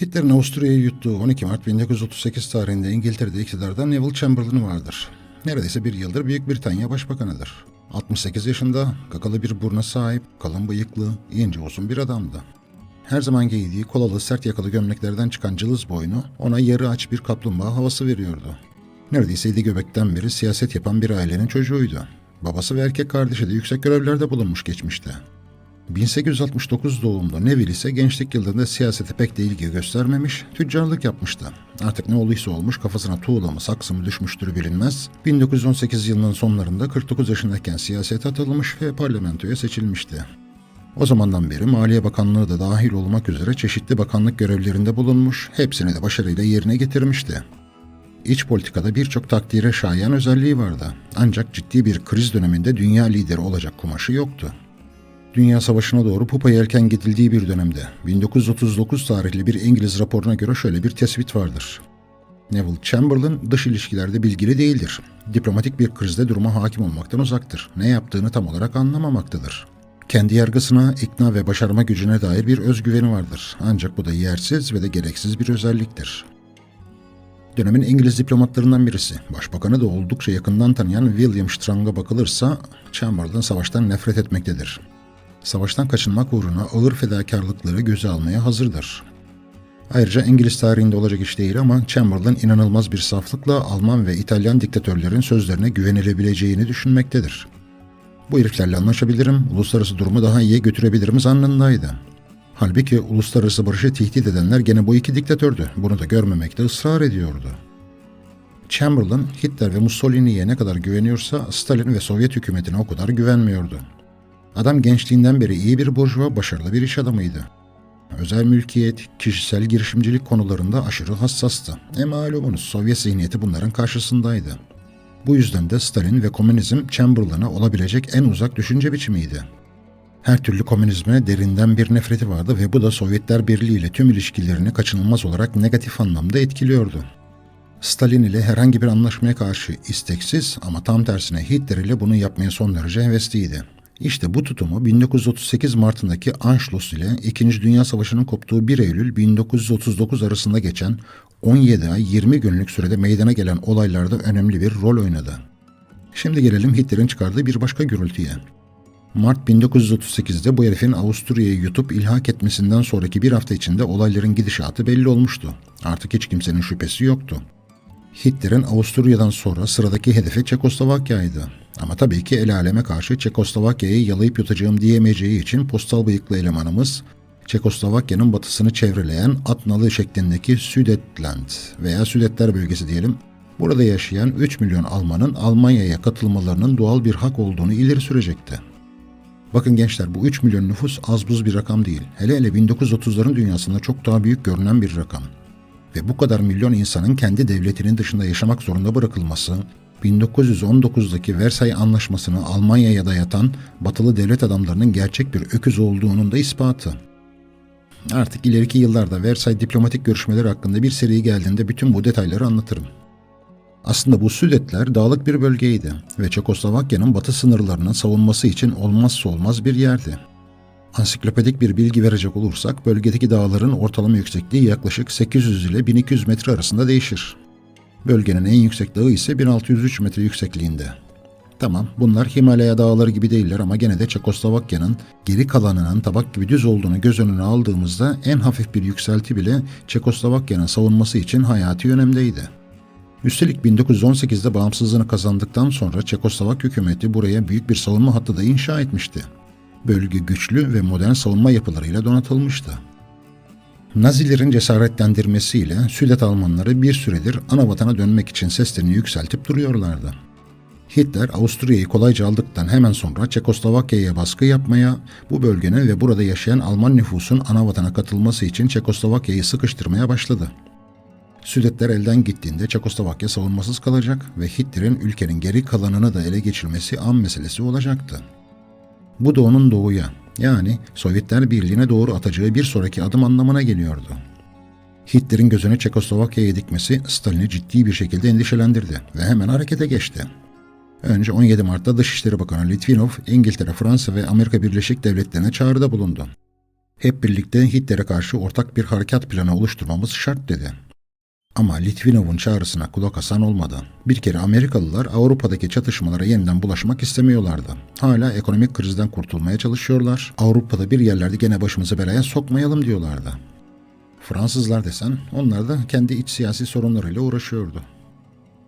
Hitler'in Avusturya'yı yuttuğu 12 Mart 1938 tarihinde İngiltere'de iktidarda Neville Chamberlain vardır. Neredeyse bir yıldır Büyük Britanya Başbakanıdır. 68 yaşında, kakalı bir burna sahip, kalın bıyıklı, ince uzun bir adamdı. Her zaman giydiği kolalı sert yakalı gömleklerden çıkan cılız boynu ona yarı aç bir kaplumbağa havası veriyordu. Neredeyse yedi göbekten beri siyaset yapan bir ailenin çocuğuydu. Babası ve erkek kardeşi de yüksek görevlerde bulunmuş geçmişte. 1869 doğumlu Neville ise gençlik yıllarında siyasete pek de ilgi göstermemiş, tüccarlık yapmıştı. Artık ne olduysa olmuş kafasına tuğla mı saksı mı düşmüştür bilinmez. 1918 yılının sonlarında 49 yaşındayken siyasete atılmış ve parlamentoya seçilmişti. O zamandan beri Maliye Bakanlığı da dahil olmak üzere çeşitli bakanlık görevlerinde bulunmuş, hepsini de başarıyla yerine getirmişti. İç politikada birçok takdire şayan özelliği vardı. Ancak ciddi bir kriz döneminde dünya lideri olacak kumaşı yoktu. Dünya Savaşı'na doğru pupa yelken gidildiği bir dönemde 1939 tarihli bir İngiliz raporuna göre şöyle bir tespit vardır. Neville Chamberlain dış ilişkilerde bilgili değildir. Diplomatik bir krizde duruma hakim olmaktan uzaktır. Ne yaptığını tam olarak anlamamaktadır. Kendi yargısına, ikna ve başarma gücüne dair bir özgüveni vardır. Ancak bu da yersiz ve de gereksiz bir özelliktir. Dönemin İngiliz diplomatlarından birisi, başbakanı da oldukça yakından tanıyan William Strang'a bakılırsa Chamberlain savaştan nefret etmektedir. Savaştan kaçınmak uğruna ağır fedakarlıkları göze almaya hazırdır. Ayrıca İngiliz tarihinde olacak iş değil ama Chamberlain inanılmaz bir saflıkla Alman ve İtalyan diktatörlerin sözlerine güvenilebileceğini düşünmektedir. Bu heriflerle anlaşabilirim, uluslararası durumu daha iyiye götürebilirim zannındaydı. Halbuki uluslararası barışı tehdit edenler gene bu iki diktatördü. Bunu da görmemekte ısrar ediyordu. Chamberlain, Hitler ve Mussolini'ye ne kadar güveniyorsa Stalin ve Sovyet hükümetine o kadar güvenmiyordu. Adam gençliğinden beri iyi bir burjuva, başarılı bir iş adamıydı. Özel mülkiyet, kişisel girişimcilik konularında aşırı hassastı. E malumunuz Sovyet zihniyeti bunların karşısındaydı. Bu yüzden de Stalin ve komünizm Chamberlain'a olabilecek en uzak düşünce biçimiydi. Her türlü komünizme derinden bir nefreti vardı ve bu da Sovyetler Birliği ile tüm ilişkilerini kaçınılmaz olarak negatif anlamda etkiliyordu. Stalin ile herhangi bir anlaşmaya karşı isteksiz ama tam tersine Hitler ile bunu yapmaya son derece hevesliydi. İşte bu tutumu 1938 Mart'ındaki Anschluss ile 2. Dünya Savaşı'nın koptuğu 1 Eylül 1939 arasında geçen 17 ay 20 günlük sürede meydana gelen olaylarda önemli bir rol oynadı. Şimdi gelelim Hitler'in çıkardığı bir başka gürültüye. Mart 1938'de bu herifin Avusturya'yı yutup ilhak etmesinden sonraki bir hafta içinde olayların gidişatı belli olmuştu. Artık hiç kimsenin şüphesi yoktu. Hitler'in Avusturya'dan sonra sıradaki hedefi Çekoslovakya'ydı. Ama tabii ki el aleme karşı Çekoslovakya'yı yalayıp yutacağım diyemeyeceği için postal bıyıklı elemanımız Çekoslovakya'nın batısını çevreleyen Atnalı şeklindeki Südetland veya Südetler bölgesi diyelim, burada yaşayan 3 milyon Almanın Almanya'ya katılmalarının doğal bir hak olduğunu ileri sürecekti. Bakın gençler bu 3 milyon nüfus az buz bir rakam değil. Hele hele 1930'ların dünyasında çok daha büyük görünen bir rakam. Ve bu kadar milyon insanın kendi devletinin dışında yaşamak zorunda bırakılması, 1919'daki Versay Anlaşması'nı Almanya'ya dayatan batılı devlet adamlarının gerçek bir öküz olduğunun da ispatı. Artık ileriki yıllarda Versay diplomatik görüşmeleri hakkında bir seri geldiğinde bütün bu detayları anlatırım. Aslında bu Südetler dağlık bir bölgeydi ve Çekoslovakya'nın batı sınırlarının savunması için olmazsa olmaz bir yerdi. Ansiklopedik bir bilgi verecek olursak bölgedeki dağların ortalama yüksekliği yaklaşık 800 ile 1200 metre arasında değişir. Bölgenin en yüksek dağı ise 1603 metre yüksekliğinde. Tamam bunlar Himalaya dağları gibi değiller ama gene de Çekoslovakya'nın geri kalanının tabak gibi düz olduğunu göz önüne aldığımızda en hafif bir yükselti bile Çekoslovakya'nın savunması için hayati önemdeydi. Üstelik 1918'de bağımsızlığını kazandıktan sonra Çekoslovak hükümeti buraya büyük bir savunma hattı da inşa etmişti. Bölge güçlü ve modern savunma yapılarıyla donatılmıştı. Nazilerin cesaretlendirmesiyle Südet Almanları bir süredir ana vatana dönmek için seslerini yükseltip duruyorlardı. Hitler Avusturya'yı kolayca aldıktan hemen sonra Çekoslovakya'ya baskı yapmaya, bu bölgenin ve burada yaşayan Alman nüfusun ana vatana katılması için Çekoslovakya'yı sıkıştırmaya başladı. Südetler elden gittiğinde Çekoslovakya savunmasız kalacak ve Hitler'in ülkenin geri kalanını da ele geçirmesi an meselesi olacaktı. Bu da onun doğuya, yani Sovyetler Birliği'ne doğru atacağı bir sonraki adım anlamına geliyordu. Hitler'in gözünü Çekoslovakya'ya dikmesi Stalin'i ciddi bir şekilde endişelendirdi ve hemen harekete geçti. Önce 17 Mart'ta Dışişleri Bakanı Litvinov, İngiltere, Fransa ve Amerika Birleşik Devletleri'ne çağrıda bulundu. Hep birlikte Hitler'e karşı ortak bir harekat planı oluşturmamız şart dedi. Ama Litvinov'un çağrısına kulak asan olmadı. Bir kere Amerikalılar Avrupa'daki çatışmalara yeniden bulaşmak istemiyorlardı. Hala ekonomik krizden kurtulmaya çalışıyorlar. Avrupa'da bir yerlerde gene başımızı belaya sokmayalım diyorlardı. Fransızlar desen onlar da kendi iç siyasi sorunlarıyla uğraşıyordu.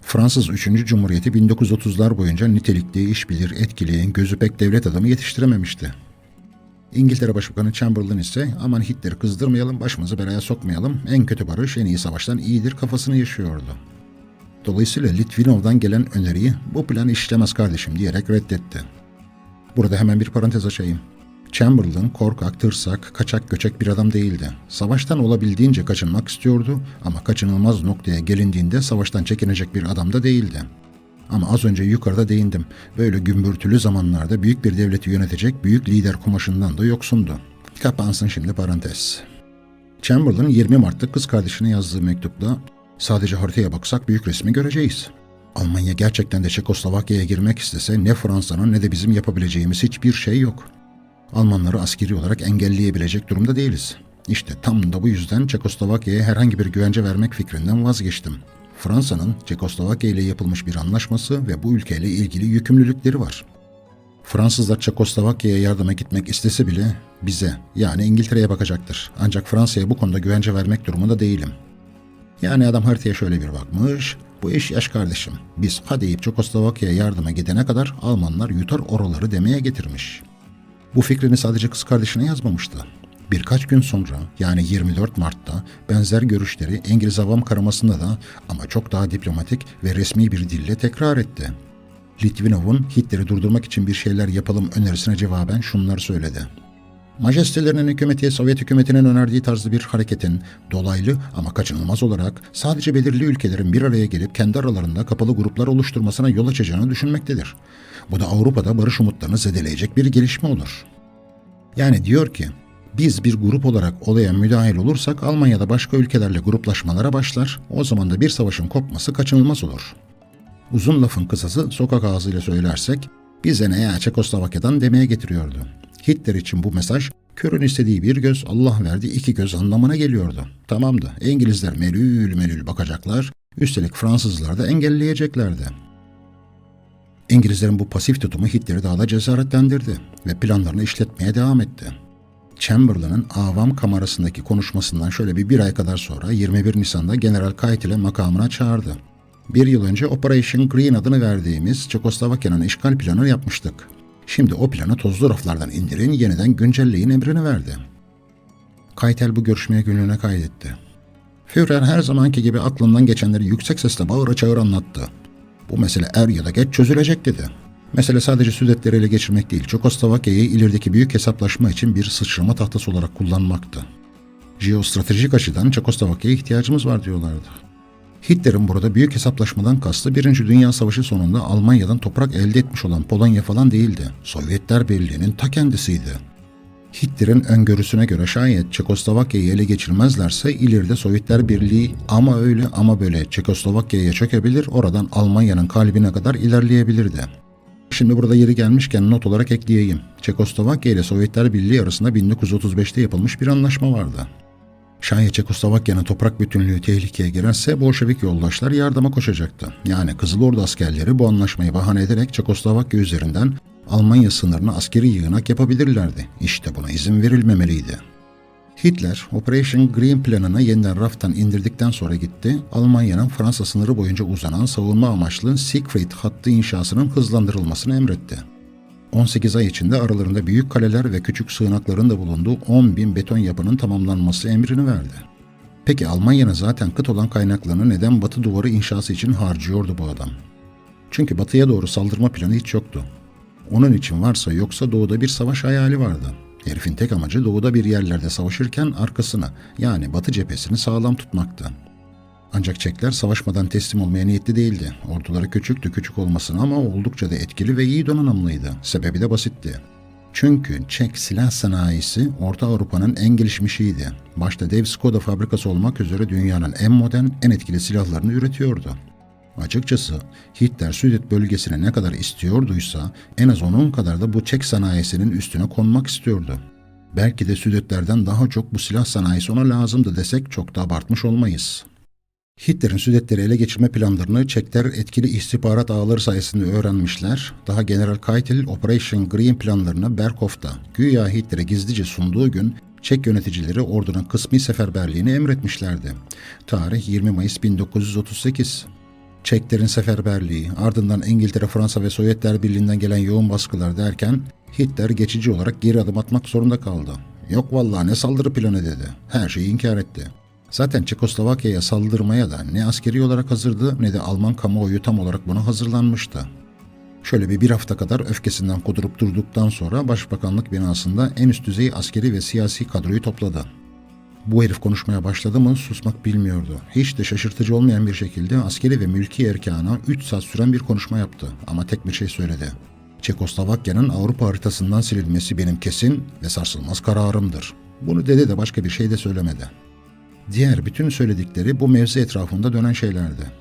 Fransız 3. Cumhuriyeti 1930'lar boyunca nitelikli, işbilir, etkili, gözü pek devlet adamı yetiştirememişti. İngiltere Başbakanı Chamberlain ise aman Hitler'i kızdırmayalım, başımızı belaya sokmayalım, en kötü barış en iyi savaştan iyidir kafasını yaşıyordu. Dolayısıyla Litvinov'dan gelen öneriyi bu plan işlemez kardeşim diyerek reddetti. Burada hemen bir parantez açayım. Chamberlain korkak, tırsak, kaçak göçek bir adam değildi. Savaştan olabildiğince kaçınmak istiyordu ama kaçınılmaz noktaya gelindiğinde savaştan çekinecek bir adam da değildi. Ama az önce yukarıda değindim. Böyle gümbürtülü zamanlarda büyük bir devleti yönetecek büyük lider kumaşından da yoksundu. Kapansın şimdi parantez. Chamberlain 20 Mart'ta kız kardeşine yazdığı mektupta sadece haritaya baksak büyük resmi göreceğiz. Almanya gerçekten de Çekoslovakya'ya girmek istese ne Fransa'nın ne de bizim yapabileceğimiz hiçbir şey yok. Almanları askeri olarak engelleyebilecek durumda değiliz. İşte tam da bu yüzden Çekoslovakya'ya herhangi bir güvence vermek fikrinden vazgeçtim. Fransa'nın Çekoslovakya ile yapılmış bir anlaşması ve bu ülkeyle ilgili yükümlülükleri var. Fransızlar Çekoslovakya'ya yardıma gitmek istese bile bize yani İngiltere'ye bakacaktır. Ancak Fransa'ya bu konuda güvence vermek durumunda değilim. Yani adam haritaya şöyle bir bakmış. Bu iş yaş kardeşim. Biz hadi deyip Çekoslovakya'ya yardıma gidene kadar Almanlar yutar oraları demeye getirmiş. Bu fikrini sadece kız kardeşine yazmamıştı. Birkaç gün sonra yani 24 Mart'ta benzer görüşleri İngiliz Avam Karaması'nda da ama çok daha diplomatik ve resmi bir dille tekrar etti. Litvinov'un Hitler'i durdurmak için bir şeyler yapalım önerisine cevaben şunları söyledi. Majestelerinin hükümeti Sovyet hükümetinin önerdiği tarzda bir hareketin dolaylı ama kaçınılmaz olarak sadece belirli ülkelerin bir araya gelip kendi aralarında kapalı gruplar oluşturmasına yol açacağını düşünmektedir. Bu da Avrupa'da barış umutlarını zedeleyecek bir gelişme olur. Yani diyor ki biz bir grup olarak olaya müdahil olursak Almanya'da başka ülkelerle gruplaşmalara başlar. O zaman da bir savaşın kopması kaçınılmaz olur. Uzun lafın kısası sokak ağzıyla söylersek bize ne ya Çekoslovakya'dan demeye getiriyordu. Hitler için bu mesaj körün istediği bir göz Allah verdi iki göz anlamına geliyordu. Tamamdı İngilizler melül melül bakacaklar üstelik Fransızlar da engelleyeceklerdi. İngilizlerin bu pasif tutumu Hitler'i daha da cesaretlendirdi ve planlarını işletmeye devam etti. Chamberlain'ın avam kamerasındaki konuşmasından şöyle bir bir ay kadar sonra 21 Nisan'da General Keitel makamına çağırdı. Bir yıl önce Operation Green adını verdiğimiz Çekoslovakya'nın işgal planını yapmıştık. Şimdi o planı tozlu raflardan indirin, yeniden güncelleyin emrini verdi. Keitel bu görüşmeye günlüğüne kaydetti. Führer her zamanki gibi aklından geçenleri yüksek sesle bağıra çağır anlattı. Bu mesele er ya da geç çözülecek dedi. Mesele sadece Südetleri ele geçirmek değil, Çekoslovakya'yı ilerideki büyük hesaplaşma için bir sıçrama tahtası olarak kullanmaktı. Jeostratejik açıdan Çekoslovakya'ya ihtiyacımız var diyorlardı. Hitler'in burada büyük hesaplaşmadan kastı Birinci Dünya Savaşı sonunda Almanya'dan toprak elde etmiş olan Polonya falan değildi. Sovyetler Birliği'nin ta kendisiydi. Hitler'in öngörüsüne göre şayet Çekoslovakya'yı ele geçirmezlerse ileride Sovyetler Birliği ama öyle ama böyle Çekoslovakya'ya çökebilir, oradan Almanya'nın kalbine kadar ilerleyebilirdi. Şimdi burada yeri gelmişken not olarak ekleyeyim. Çekoslovakya ile Sovyetler Birliği arasında 1935'te yapılmış bir anlaşma vardı. Şayet Çekoslovakya'nın toprak bütünlüğü tehlikeye girerse Bolşevik yoldaşlar yardıma koşacaktı. Yani Kızıl Ordu askerleri bu anlaşmayı bahane ederek Çekoslovakya üzerinden Almanya sınırına askeri yığınak yapabilirlerdi. İşte buna izin verilmemeliydi. Hitler, Operation Green planını yeniden raftan indirdikten sonra gitti, Almanya'nın Fransa sınırı boyunca uzanan savunma amaçlı Siegfried hattı inşasının hızlandırılmasını emretti. 18 ay içinde aralarında büyük kaleler ve küçük sığınakların da bulunduğu 10 bin beton yapının tamamlanması emrini verdi. Peki Almanya'nın zaten kıt olan kaynaklarını neden Batı duvarı inşası için harcıyordu bu adam? Çünkü batıya doğru saldırma planı hiç yoktu. Onun için varsa yoksa doğuda bir savaş hayali vardı. Herifin tek amacı doğuda bir yerlerde savaşırken arkasını yani batı cephesini sağlam tutmaktı. Ancak Çekler savaşmadan teslim olmaya niyetli değildi. Orduları küçüktü küçük olmasına ama oldukça da etkili ve iyi donanımlıydı. Sebebi de basitti. Çünkü Çek silah sanayisi Orta Avrupa'nın en gelişmişiydi. Başta dev Skoda fabrikası olmak üzere dünyanın en modern, en etkili silahlarını üretiyordu. Açıkçası Hitler Südet bölgesine ne kadar istiyorduysa en az onun kadar da bu Çek sanayisinin üstüne konmak istiyordu. Belki de Südetlerden daha çok bu silah sanayisi ona lazımdı desek çok da abartmış olmayız. Hitler'in Südetleri ele geçirme planlarını Çekler etkili istihbarat ağları sayesinde öğrenmişler. Daha General Keitel Operation Green planlarını Berkhoff'ta güya Hitler'e gizlice sunduğu gün Çek yöneticileri ordunun kısmi seferberliğini emretmişlerdi. Tarih 20 Mayıs 1938. Çeklerin seferberliği, ardından İngiltere, Fransa ve Sovyetler Birliği'nden gelen yoğun baskılar derken Hitler geçici olarak geri adım atmak zorunda kaldı. Yok vallahi ne saldırı planı dedi. Her şeyi inkar etti. Zaten Çekoslovakya'ya saldırmaya da ne askeri olarak hazırdı ne de Alman kamuoyu tam olarak buna hazırlanmıştı. Şöyle bir bir hafta kadar öfkesinden kudurup durduktan sonra Başbakanlık binasında en üst düzey askeri ve siyasi kadroyu topladı. Bu herif konuşmaya başladı mı susmak bilmiyordu. Hiç de şaşırtıcı olmayan bir şekilde askeri ve mülki erkana 3 saat süren bir konuşma yaptı ama tek bir şey söyledi. Çekoslovakya'nın Avrupa haritasından silinmesi benim kesin ve sarsılmaz kararımdır. Bunu dedi de başka bir şey de söylemedi. Diğer bütün söyledikleri bu mevzu etrafında dönen şeylerdi.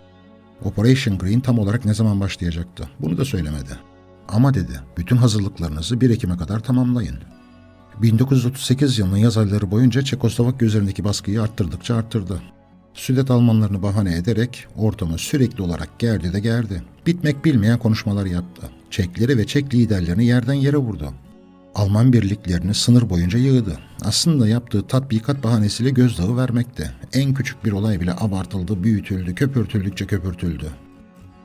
Operation Green tam olarak ne zaman başlayacaktı? Bunu da söylemedi. Ama dedi, bütün hazırlıklarınızı 1 Ekim'e kadar tamamlayın. 1938 yılının yaz ayları boyunca Çekoslovakya üzerindeki baskıyı arttırdıkça arttırdı. Südet Almanlarını bahane ederek ortamı sürekli olarak gerdi de gerdi. Bitmek bilmeyen konuşmalar yaptı. Çekleri ve Çek liderlerini yerden yere vurdu. Alman birliklerini sınır boyunca yığdı. Aslında yaptığı tatbikat bahanesiyle gözdağı vermekte. En küçük bir olay bile abartıldı, büyütüldü, köpürtüldükçe köpürtüldü.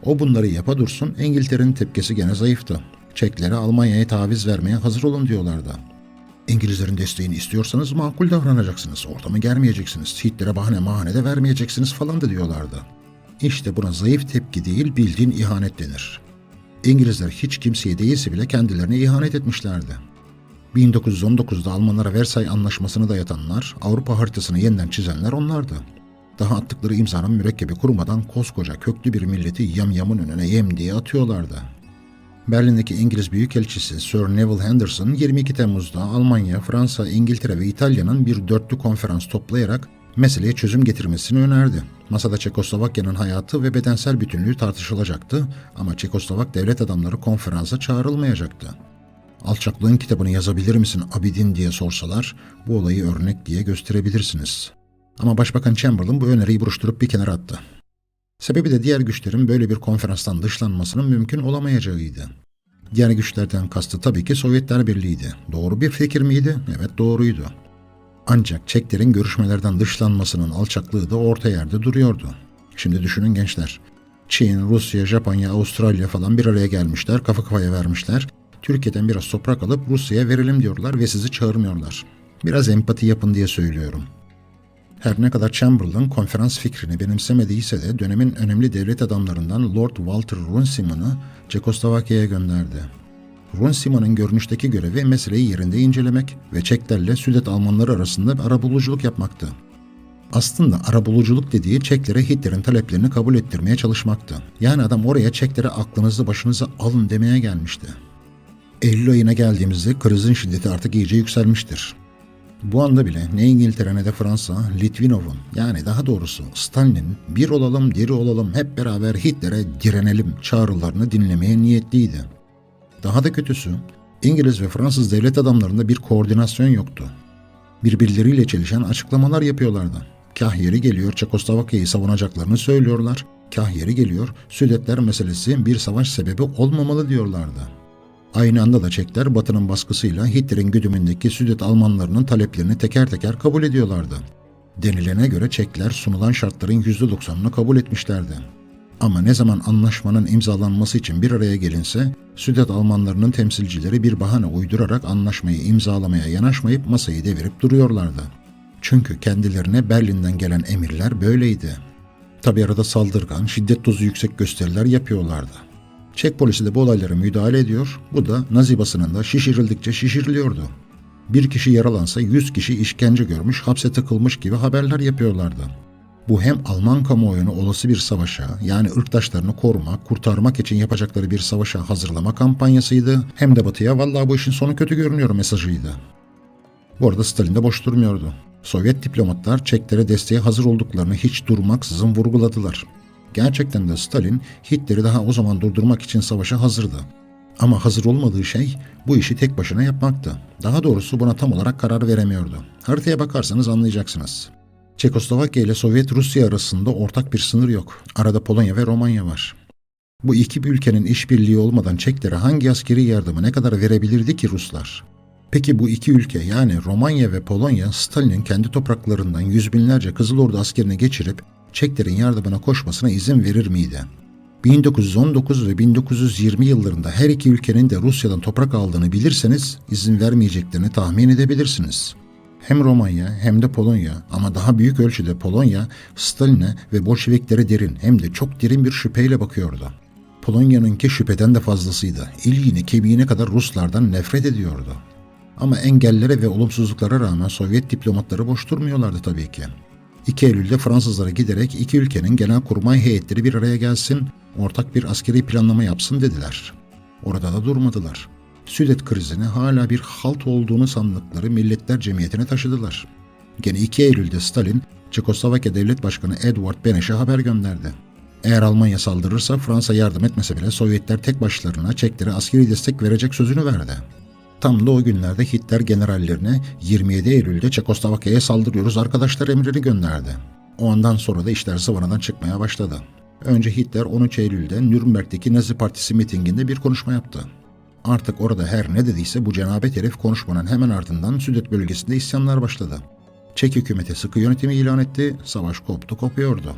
O bunları yapa dursun, İngiltere'nin tepkisi gene zayıftı. Çeklere Almanya'ya taviz vermeye hazır olun diyorlardı. İngilizlerin desteğini istiyorsanız makul davranacaksınız, ortamı germeyeceksiniz, Hitler'e bahane mahane de vermeyeceksiniz falan da diyorlardı. İşte buna zayıf tepki değil, bildiğin ihanet denir. İngilizler hiç kimseye değilse bile kendilerine ihanet etmişlerdi. 1919'da Almanlara Versay Anlaşması'nı dayatanlar, Avrupa haritasını yeniden çizenler onlardı. Daha attıkları imzanın mürekkebi kurumadan koskoca köklü bir milleti yamyamın önüne yem diye atıyorlardı. Berlin'deki İngiliz Büyükelçisi Sir Neville Henderson 22 Temmuz'da Almanya, Fransa, İngiltere ve İtalya'nın bir dörtlü konferans toplayarak meseleye çözüm getirmesini önerdi. Masada Çekoslovakya'nın hayatı ve bedensel bütünlüğü tartışılacaktı ama Çekoslovak devlet adamları konferansa çağrılmayacaktı. Alçaklığın kitabını yazabilir misin Abidin diye sorsalar bu olayı örnek diye gösterebilirsiniz. Ama Başbakan Chamberlain bu öneriyi buruşturup bir kenara attı. Sebebi de diğer güçlerin böyle bir konferanstan dışlanmasının mümkün olamayacağıydı. Diğer güçlerden kastı tabii ki Sovyetler Birliği'ydi. Doğru bir fikir miydi? Evet doğruydu. Ancak Çeklerin görüşmelerden dışlanmasının alçaklığı da orta yerde duruyordu. Şimdi düşünün gençler. Çin, Rusya, Japonya, Avustralya falan bir araya gelmişler, kafa kafaya vermişler. Türkiye'den biraz toprak alıp Rusya'ya verelim diyorlar ve sizi çağırmıyorlar. Biraz empati yapın diye söylüyorum. Her ne kadar Chamberlain konferans fikrini benimsemediyse de dönemin önemli devlet adamlarından Lord Walter Runciman'ı Çekoslovakya'ya gönderdi. Runciman'ın görünüşteki görevi meseleyi yerinde incelemek ve Çeklerle Südet Almanları arasında bir arabuluculuk yapmaktı. Aslında arabuluculuk dediği Çeklere Hitler'in taleplerini kabul ettirmeye çalışmaktı. Yani adam oraya Çeklere aklınızı başınıza alın demeye gelmişti. Eylül ayına geldiğimizde krizin şiddeti artık iyice yükselmiştir. Bu anda bile ne İngiltere ne de Fransa, Litvinov'un yani daha doğrusu Stalin'in bir olalım diri olalım hep beraber Hitler'e direnelim çağrılarını dinlemeye niyetliydi. Daha da kötüsü İngiliz ve Fransız devlet adamlarında bir koordinasyon yoktu. Birbirleriyle çelişen açıklamalar yapıyorlardı. Kah yeri geliyor Çekoslovakya'yı savunacaklarını söylüyorlar, kah yeri geliyor Südetler meselesi bir savaş sebebi olmamalı diyorlardı. Aynı anda da Çekler Batı'nın baskısıyla Hitler'in güdümündeki Südet Almanlarının taleplerini teker teker kabul ediyorlardı. Denilene göre Çekler sunulan şartların %90'ını kabul etmişlerdi. Ama ne zaman anlaşmanın imzalanması için bir araya gelinse, Südet Almanlarının temsilcileri bir bahane uydurarak anlaşmayı imzalamaya yanaşmayıp masayı devirip duruyorlardı. Çünkü kendilerine Berlin'den gelen emirler böyleydi. Tabi arada saldırgan, şiddet dozu yüksek gösteriler yapıyorlardı. Çek polisi de bu olaylara müdahale ediyor, bu da Nazi basınında şişirildikçe şişiriliyordu. Bir kişi yaralansa yüz kişi işkence görmüş, hapse tıkılmış gibi haberler yapıyorlardı. Bu hem Alman kamuoyunu olası bir savaşa yani ırktaşlarını korumak, kurtarmak için yapacakları bir savaşa hazırlama kampanyasıydı hem de batıya vallahi bu işin sonu kötü görünüyor mesajıydı. Bu arada Stalin de boş durmuyordu. Sovyet diplomatlar Çeklere desteğe hazır olduklarını hiç durmaksızın vurguladılar. Gerçekten de Stalin Hitler'i daha o zaman durdurmak için savaşa hazırdı. Ama hazır olmadığı şey bu işi tek başına yapmaktı. Daha doğrusu buna tam olarak karar veremiyordu. Haritaya bakarsanız anlayacaksınız. Çekoslovakya ile Sovyet Rusya arasında ortak bir sınır yok. Arada Polonya ve Romanya var. Bu iki ülkenin işbirliği olmadan Çeklere hangi askeri yardımı ne kadar verebilirdi ki Ruslar? Peki bu iki ülke yani Romanya ve Polonya Stalin'in kendi topraklarından yüz binlerce Kızıl Ordu askerini geçirip Çeklerin yardımına koşmasına izin verir miydi? 1919 ve 1920 yıllarında her iki ülkenin de Rusya'dan toprak aldığını bilirseniz izin vermeyeceklerini tahmin edebilirsiniz. Hem Romanya hem de Polonya ama daha büyük ölçüde Polonya Stalin'e ve Bolşeviklere derin hem de çok derin bir şüpheyle bakıyordu. Polonya'nınki şüpheden de fazlasıydı. İlgiğine kemiğine kadar Ruslardan nefret ediyordu. Ama engellere ve olumsuzluklara rağmen Sovyet diplomatları boş durmuyorlardı tabii ki. 2 Eylül'de Fransızlara giderek iki ülkenin genel kurmay heyetleri bir araya gelsin, ortak bir askeri planlama yapsın dediler. Orada da durmadılar. Südet krizini hala bir halt olduğunu sandıkları Milletler Cemiyeti'ne taşıdılar. Gene 2 Eylül'de Stalin, Çekoslovakya Devlet Başkanı Edward Beneš'e haber gönderdi. Eğer Almanya saldırırsa Fransa yardım etmese bile Sovyetler tek başlarına Çeklere askeri destek verecek sözünü verdi. Tam da o günlerde Hitler generallerine 27 Eylül'de Çekoslovakya'ya saldırıyoruz arkadaşlar emrini gönderdi. O andan sonra da işler zıvanadan çıkmaya başladı. Önce Hitler 13 Eylül'de Nürnberg'deki Nazi Partisi mitinginde bir konuşma yaptı. Artık orada her ne dediyse bu cenabet herif konuşmanın hemen ardından Südet bölgesinde isyanlar başladı. Çek hükümeti sıkı yönetimi ilan etti, savaş koptu kopuyordu.